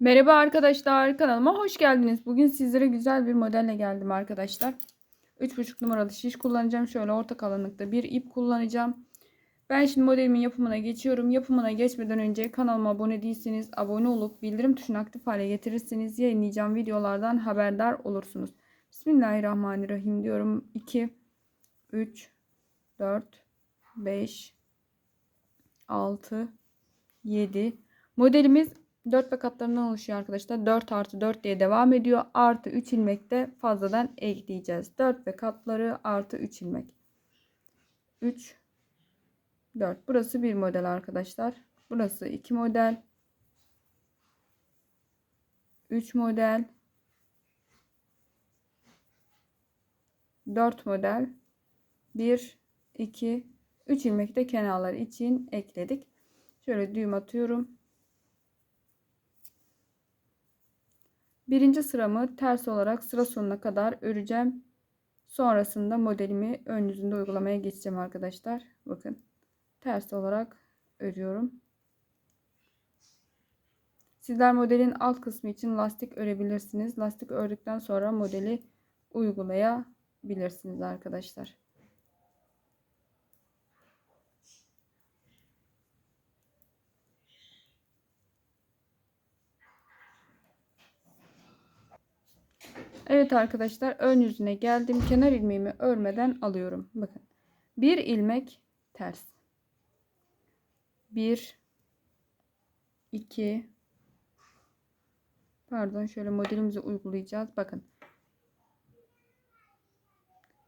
Merhaba arkadaşlar kanalıma hoş geldiniz. Bugün sizlere güzel bir modelle geldim arkadaşlar. 3,5 numaralı şiş kullanacağım. Şöyle orta kalınlıkta bir ip kullanacağım. Ben şimdi modelimin yapımına geçiyorum. Yapımına geçmeden önce kanalıma abone değilseniz abone olup bildirim tuşunu aktif hale getirirseniz yayınlayacağım videolardan haberdar olursunuz. Bismillahirrahmanirrahim diyorum. 2, 3, 4, 5, 6, 7. Modelimiz 4 ve katlarından oluşuyor arkadaşlar. 4 artı 4 diye devam ediyor. Artı 3 ilmek de fazladan ekleyeceğiz. 4 ve katları artı 3 ilmek. 3 4. Burası bir model arkadaşlar. Burası 2 model. 3 model. 4 model. 1 2 3 ilmek de kenarlar için ekledik. Şöyle düğüm atıyorum. Birinci sıramı ters olarak sıra sonuna kadar öreceğim. Sonrasında modelimi ön yüzünde uygulamaya geçeceğim arkadaşlar. Bakın ters olarak örüyorum. Sizler modelin alt kısmı için lastik örebilirsiniz. Lastik ördükten sonra modeli uygulayabilirsiniz arkadaşlar. Evet arkadaşlar ön yüzüne geldim. Kenar ilmeğimi örmeden alıyorum. Bakın. Bir ilmek ters. Bir, iki, pardon şöyle modelimizi uygulayacağız. Bakın.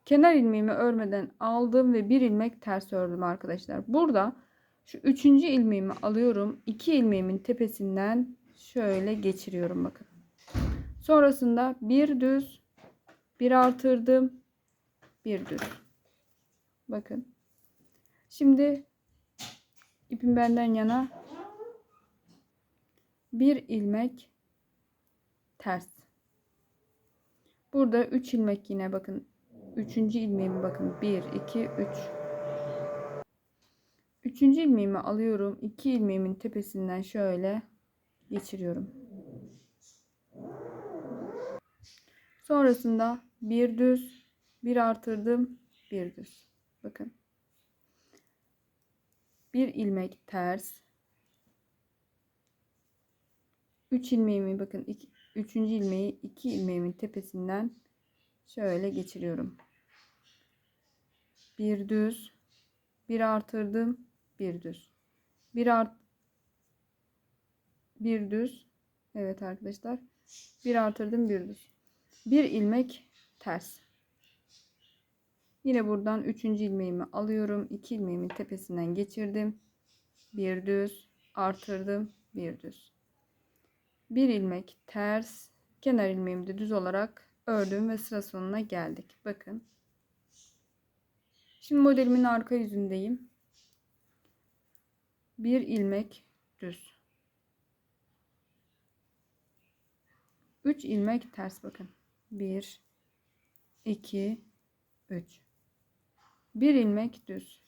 Kenar ilmeğimi örmeden aldım ve bir ilmek ters ördüm arkadaşlar. Burada şu üçüncü ilmeğimi alıyorum. iki ilmeğimin tepesinden şöyle geçiriyorum bakın. Sonrasında bir düz, bir artırdım, bir düz. Bakın. Şimdi ipim benden yana bir ilmek ters. Burada 3 ilmek yine bakın. Üçüncü ilmeğimi bakın. 1, 2, 3. Üçüncü ilmeğimi alıyorum. 2 ilmeğimin tepesinden şöyle geçiriyorum. Sonrasında bir düz, bir artırdım, bir düz. Bakın. Bir ilmek ters. 3 ilmeğimi bakın 3. Iki, ilmeği 2 ilmeğimin tepesinden şöyle geçiriyorum. Bir düz, bir artırdım, bir düz. Bir art bir düz. Evet arkadaşlar. Bir artırdım, bir düz bir ilmek ters. Yine buradan üçüncü ilmeğimi alıyorum. İki ilmeğimin tepesinden geçirdim. Bir düz artırdım. Bir düz. Bir ilmek ters. Kenar ilmeğimi de düz olarak ördüm ve sıra sonuna geldik. Bakın. Şimdi modelimin arka yüzündeyim. Bir ilmek düz. 3 ilmek ters bakın 1 2 3 bir ilmek düz.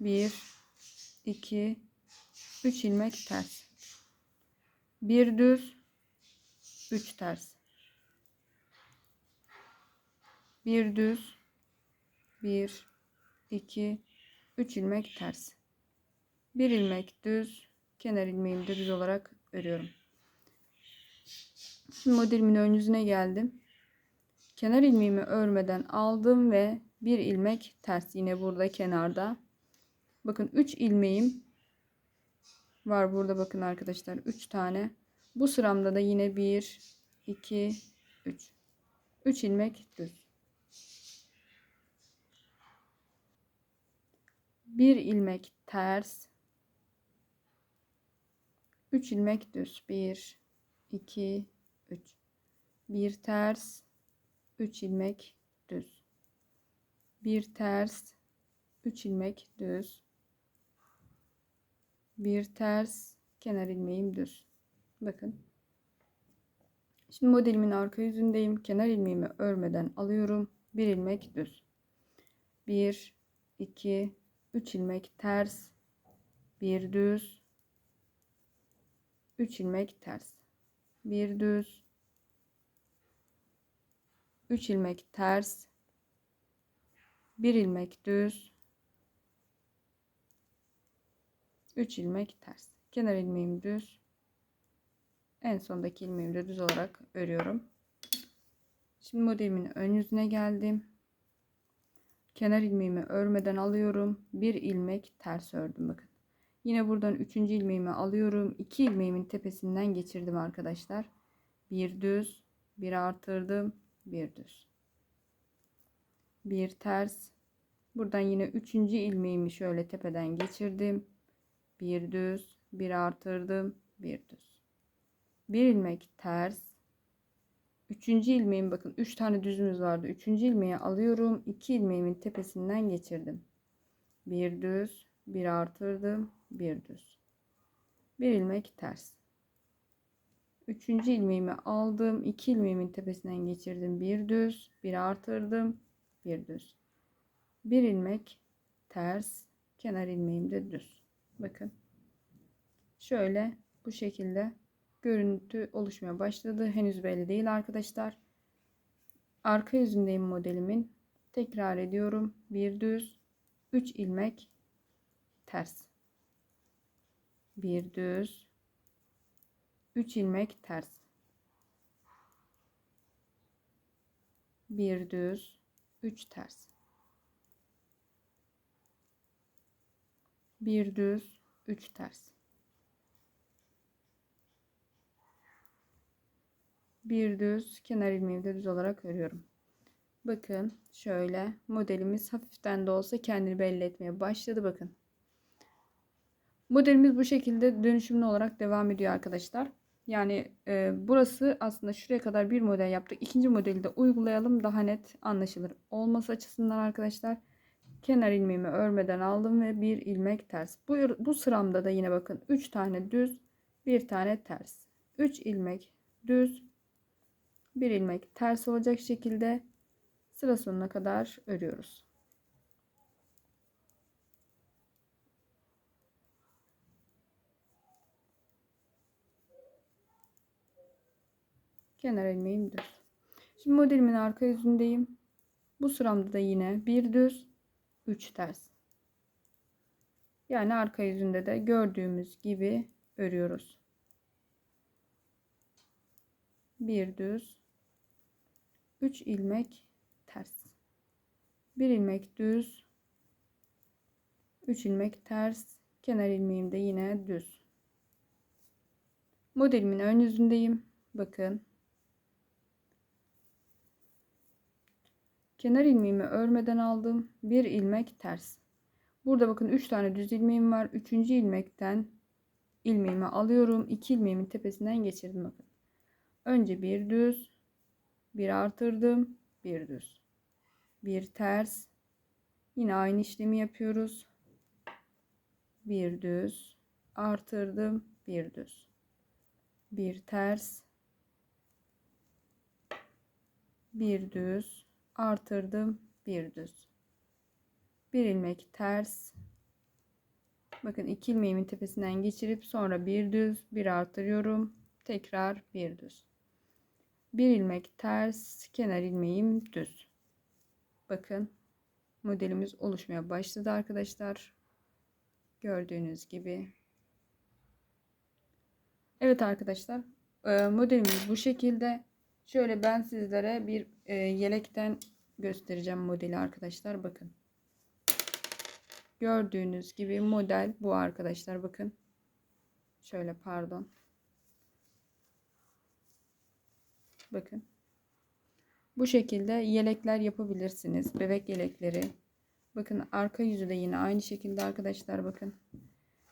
1 2 3 ilmek ters. Bir düz 3 ters. Bir düz 1 2 3 ilmek ters. Bir ilmek düz kenar ilmeğimi de düz olarak örüyorum Şimdi modelimin ön yüzüne geldim. Kenar ilmeğimi örmeden aldım ve bir ilmek ters yine burada kenarda. Bakın 3 ilmeğim var burada bakın arkadaşlar 3 tane. Bu sıramda da yine 1 2 3 3 ilmek düz. Bir ilmek ters. 3 ilmek düz. 1 2 3 bir ters 3 ilmek düz. Bir ters 3 ilmek düz. Bir ters kenar ilmeğim düz. Bakın. Şimdi modelimin arka yüzündeyim. Kenar ilmeğimi örmeden alıyorum. Bir ilmek düz. 1 2 3 ilmek ters. Bir düz. 3 ilmek ters. Bir düz 3 ilmek ters. 1 ilmek düz. 3 ilmek ters. Kenar ilmeğim düz. En sondaki ilmeğimi de düz olarak örüyorum. Şimdi modelimin ön yüzüne geldim. Kenar ilmeğimi örmeden alıyorum. Bir ilmek ters ördüm bakın. Yine buradan üçüncü ilmeğimi alıyorum. İki ilmeğimin tepesinden geçirdim arkadaşlar. Bir düz bir artırdım bir düz bir ters. Buradan yine üçüncü ilmeğimi şöyle tepeden geçirdim. Bir düz bir artırdım. Bir düz. Bir ilmek ters. Üçüncü ilmeğim bakın üç tane düzümüz vardı. Üçüncü ilmeği alıyorum. İki ilmeğimin tepesinden geçirdim. Bir düz bir artırdım. Bir düz. Bir ilmek ters üçüncü ilmeğimi aldım. İki ilmeğimin tepesinden geçirdim. Bir düz bir artırdım. Bir düz. Bir ilmek ters kenar ilmeğim de düz. Bakın. Şöyle bu şekilde görüntü oluşmaya başladı. Henüz belli değil arkadaşlar. Arka yüzündeyim modelimin. Tekrar ediyorum. Bir düz 3 ilmek ters. Bir düz 3 ilmek ters. Bir düz 3 ters. Bir düz 3 ters. Bir düz kenar ilmeğimi de düz olarak örüyorum. Bakın şöyle modelimiz hafiften de olsa kendini belli etmeye başladı bakın. Modelimiz bu şekilde dönüşümlü olarak devam ediyor arkadaşlar. Yani e, burası aslında şuraya kadar bir model yaptık. İkinci modeli de uygulayalım daha net anlaşılır olması açısından arkadaşlar. Kenar ilmeğimi örmeden aldım ve bir ilmek ters. Bu, bu sıramda da yine bakın 3 tane düz bir tane ters. 3 ilmek düz bir ilmek ters olacak şekilde sıra sonuna kadar örüyoruz. Kenar ilmeğim düz. Şimdi modelimin arka yüzündeyim. Bu sıramda da yine bir düz, 3 ters. Yani arka yüzünde de gördüğümüz gibi örüyoruz. Bir düz, 3 ilmek ters. Bir ilmek düz, 3 ilmek ters. Kenar ilmeğim de yine düz. Modelimin ön yüzündeyim. Bakın Kenar ilmeğimi örmeden aldım. Bir ilmek ters. Burada bakın 3 tane düz ilmeğim var. 3. ilmekten ilmeğimi alıyorum. 2 ilmeğimin tepesinden geçirdim bakın. Önce bir düz, bir artırdım, bir düz. Bir ters. Yine aynı işlemi yapıyoruz. Bir düz, artırdım, bir düz. Bir ters, bir düz, artırdım bir düz. Bir ilmek ters. Bakın iki ilmeğimin tepesinden geçirip sonra bir düz bir artırıyorum. Tekrar bir düz. Bir ilmek ters kenar ilmeğim düz. Bakın modelimiz oluşmaya başladı arkadaşlar. Gördüğünüz gibi. Evet arkadaşlar modelimiz bu şekilde. Şöyle ben sizlere bir e, yelekten göstereceğim modeli arkadaşlar. Bakın. Gördüğünüz gibi model bu arkadaşlar. Bakın. Şöyle pardon. Bakın. Bu şekilde yelekler yapabilirsiniz. Bebek yelekleri. Bakın arka yüzü de yine aynı şekilde arkadaşlar bakın.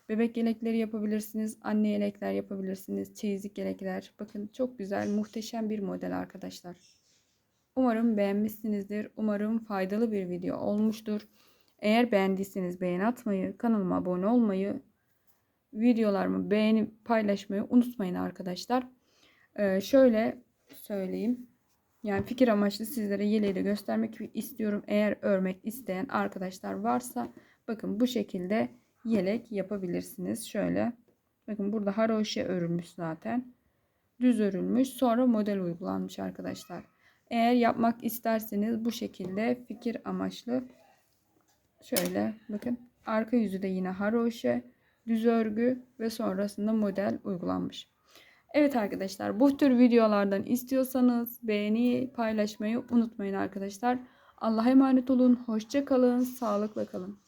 Bebek yelekleri yapabilirsiniz. Anne yelekler yapabilirsiniz. Çeyizlik yelekler. Bakın çok güzel, muhteşem bir model arkadaşlar. Umarım beğenmişsinizdir. Umarım faydalı bir video olmuştur. Eğer beğendiyseniz beğen atmayı, kanalıma abone olmayı, videolarımı beğenip paylaşmayı unutmayın arkadaşlar. Ee, şöyle söyleyeyim. Yani fikir amaçlı sizlere yeleği de göstermek istiyorum. Eğer örmek isteyen arkadaşlar varsa bakın bu şekilde yelek yapabilirsiniz. Şöyle bakın burada haroşa örülmüş zaten. düz örülmüş sonra model uygulanmış arkadaşlar. Eğer yapmak isterseniz bu şekilde fikir amaçlı şöyle bakın arka yüzü de yine haroşe düz örgü ve sonrasında model uygulanmış. Evet arkadaşlar bu tür videolardan istiyorsanız beğeni paylaşmayı unutmayın arkadaşlar. Allah'a emanet olun. Hoşça kalın. Sağlıkla kalın.